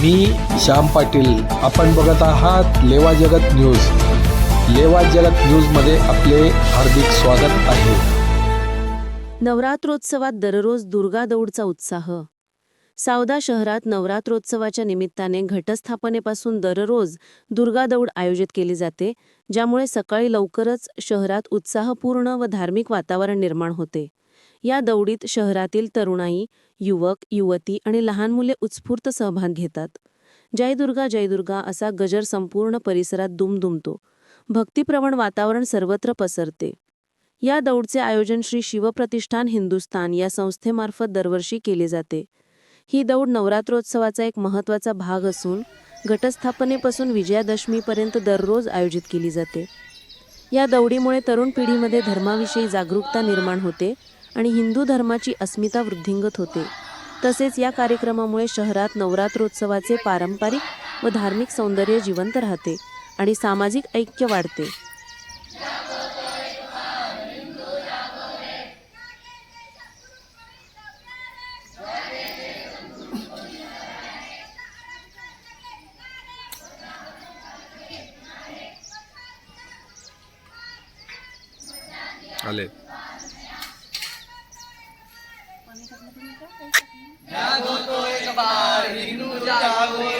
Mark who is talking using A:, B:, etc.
A: मी श्याम पाटील. आपण बघत आहात लेवा जगत न्यूज. लेवा जगत न्यूजमध्ये आपले हार्दिक स्वागत आहे.
B: नवरात्रोत्सवात दररोज दुर्गा दौडचा उत्साह. सावदा शहरात नवरात्रोत्सवाच्या निमित्ताने घटस्थापनेपासून दररोज दुर्गा दौड आयोजित केली जाते ज्यामुळे सकाळी लवकरच शहरात उत्साहपूर्ण व धार्मिक वातावरण निर्माण होते. या दौडीत शहरातील तरुणाई युवक युवती आणि लहान मुले उत्स्फूर्त सहभाग घेतात. जयदुर्गा जयदुर्गा असा गजर संपूर्ण परिसरात दुमदुमतो. भक्तिप्रवण वातावरण सर्वत्र पसरते. या दौडचे आयोजन श्री शिवप्रतिष्ठान हिंदुस्तान या संस्थेमार्फत दरवर्षी केले जाते. ही दौड नवरात्रोत्सवाचा एक महत्त्वाचा भाग असून घटस्थापनेपासून विजयादशमीपर्यंत दररोज आयोजित केली जाते. या दौडीमुळे तरुण पिढीमध्ये धर्माविषयी जागरूकता निर्माण होते आणि हिंदू धर्माची अस्मिता वृद्धिंगत होते. तसेच या कार्यक्रमामुळे शहरात नवरात्रोत्सवाचे पारंपरिक व धार्मिक सौंदर्य जिवंत राहते आणि सामाजिक ऐक्य वाढते.
A: आले.
C: જાગો તો એક બાર હિન્દુ જાગો.